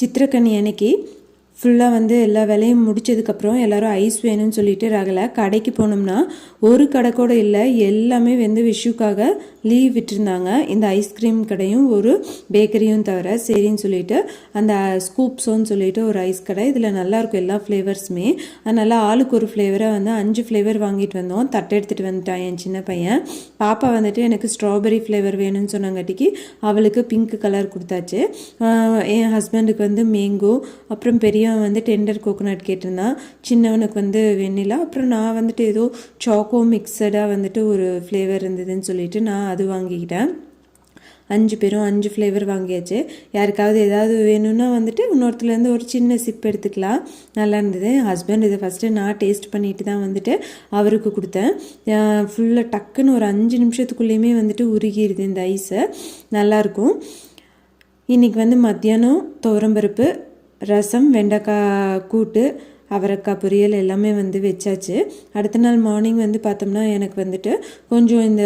சித்திரக்கனி அன்னைக்கு ஃபுல்லாக வந்து எல்லா வேலையும் முடிச்சதுக்கப்புறம் எல்லாரும் ஐஸ் வேணும்னு சொல்லிட்டு ரகலை கடைக்கு போனோம்னா ஒரு கடை கூட இல்லை எல்லாமே வந்து விஷுக்காக லீவ் விட்டுருந்தாங்க. இந்த ஐஸ்கிரீம் கடையும் ஒரு பேக்கரியும் தவிர சரின்னு சொல்லிட்டு அந்த ஸ்கூப்ஸோன்னு சொல்லிட்டு ஒரு ஐஸ் கடை. இதில் நல்லாயிருக்கும் எல்லா ஃப்ளேவர்ஸுமே அதனால் ஆளுக்கு ஒரு ஃப்ளேவரை வந்து அஞ்சு ஃப்ளேவர் வாங்கிட்டு வந்தோம். தட்டை எடுத்துகிட்டு வந்துட்டான் என் சின்ன பையன். பாப்பா வந்துட்டு எனக்கு ஸ்ட்ராபெரி ஃப்ளேவர் வேணும்னு சொன்னாங்காட்டிக்கு அவளுக்கு பிங்க் கலர் கொடுத்தாச்சு. என் ஹஸ்பண்டுக்கு வந்து மேங்கோ அப்புறம் பெரிய பையன் வந்து டெண்டர் கோகோனட் கேட்டிருந்தான் சின்னவனுக்கு வந்து வெண்ணிலா அப்புறம் நான் வந்துட்டு ஏதோ சாக்கோ மிக்சடாக வந்துட்டு ஒரு ஃப்ளேவர் இருந்ததுன்னு சொல்லிட்டு நான் அது வாங்கிக்கிட்டேன். அஞ்சு பேரும் அஞ்சு ஃப்ளேவர் வாங்கியாச்சு. யாருக்காவது ஏதாவது வேணும்னா வந்துட்டு இன்னொருத்துலேருந்து ஒரு சின்ன சிப் எடுத்துக்கலாம். நல்லா இருந்தது. ஹஸ்பண்ட் இதை ஃபஸ்ட்டு நான் டேஸ்ட் பண்ணிட்டு தான் வந்துட்டு அவருக்கு கொடுத்தேன். ஃபுல்லாக டக்குன்னு ஒரு அஞ்சு நிமிஷத்துக்குள்ளேயுமே வந்துட்டு உருகிடுது இந்த ஐஸை நல்லாயிருக்கும் இன்றைக்கி வந்து மத்தியானம் துவரம்பருப்பு ரசம் வெண்டைக்காய் கூட்டு அவரைக்காய் பொரியல் எல்லாமே வந்து வச்சாச்சு. அடுத்த நாள் மார்னிங் வந்து பார்த்தோம்னா எனக்கு வந்துட்டு கொஞ்சம் இந்த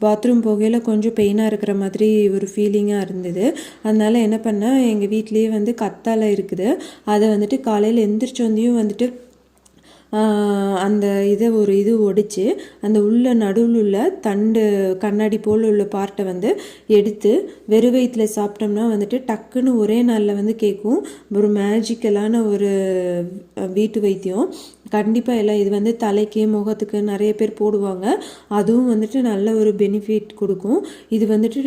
பாத்ரூம் போகையில் கொஞ்சம் பெயினாக இருக்கிற மாதிரி ஒரு ஃபீலிங்காக இருந்தது. அதனால் என்ன பண்ணேன் எங்கள் வீட்லேயே வந்து கத்தாழை இருக்குது. அதை வந்துட்டு காலையில் எந்திரிச்சோந்தையும் வந்துட்டு அந்த இதை ஒரு இது ஒடிச்சு அந்த உள்ள நடுவில் உள்ள தண்டு கண்ணாடி போல் உள்ள பார்ட்டை வந்து எடுத்து வெறு வயிற்றில் சாப்பிட்டோம்னா வந்துட்டு டக்குன்னு ஒரே நாளில் வந்து கேட்கும் ஒரு மேஜிக்கலான ஒரு வீட்டு வைத்தியம். கண்டிப்பாக எல்லாம் இது வந்து தலைக்கு முகத்துக்கு நிறைய பேர் போடுவாங்க. அதுவும் வந்துட்டு நல்ல ஒரு பெனிஃபிட் கொடுக்கும். இது வந்துட்டு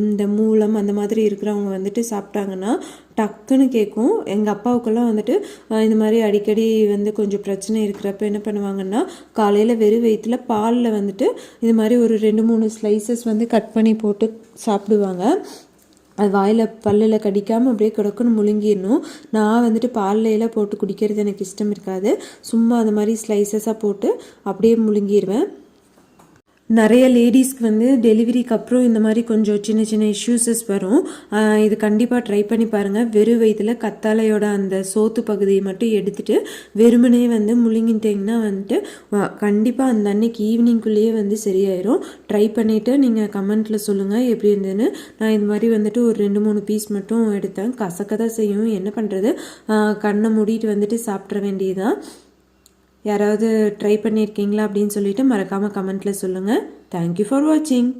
இந்த மூலம் அந்த மாதிரி இருக்கிறவங்க வந்துட்டு சாப்பிட்டாங்கன்னா டக்குன்னு கேட்கும் எங்கள் அப்பாவுக்கெல்லாம் வந்துட்டு இந்த மாதிரி அடிக்கடி வந்து கொஞ்சம் பிரச்சனை இருக்கிறப்ப என்ன பண்ணுவாங்கன்னா காலையில் வெறும் வயிற்றில் பாலில் வந்துட்டு இது மாதிரி ஒரு ரெண்டு மூணு ஸ்லைசஸ் வந்து கட் பண்ணி போட்டு சாப்பிடுவாங்க. அது வாயில் பல்லில் கடிக்காமல் அப்படியே கிடக்குன்னு முழுங்கிடணும். நான் வந்துட்டு பால்ல எல்லாம் போட்டு குடிக்கிறது எனக்கு இஷ்டம் இருக்காது. சும்மா அந்த மாதிரி ஸ்லைசஸாக போட்டு அப்படியே முழுங்கிடுவேன் நிறைய லேடிஸ்க்கு வந்து டெலிவரிக்கு அப்புறம் இந்த மாதிரி கொஞ்சம் சின்ன சின்ன இஷ்யூஸஸ் வரும். இது கண்டிப்பாக ட்ரை பண்ணி பாருங்கள் வெறும் வயிற்றுல கத்தாழையோட அந்த சோத்து பகுதியை மட்டும் எடுத்துகிட்டு வெறுமனே வந்து முழுங்கிட்டிங்கன்னா வந்துட்டு கண்டிப்பாக அந்த அன்னைக்கு ஈவினிங்குள்ளேயே வந்து சரியாயிரும். ட்ரை பண்ணிவிட்டு நீங்கள் கமெண்ட்டில் சொல்லுங்கள் எப்படி இருந்ததுன்னு. நான் இது மாதிரி வந்துட்டு ஒரு ரெண்டு மூணு பீஸ் மட்டும் எடுத்தேன். கசக்க தான் செய்யும். என்ன பண்ணுறது கண்ணை மூடிட்டு வந்துட்டு சாப்பிட்ற வேண்டியதுதான். யாராவது ட்ரை பண்ணியிருக்கீங்களா அப்படின்னு சொல்லிட்டு மறக்காமல் கமெண்ட்டில் சொல்லுங்கள் தேங்க்யூ ஃபார் வாட்சிங்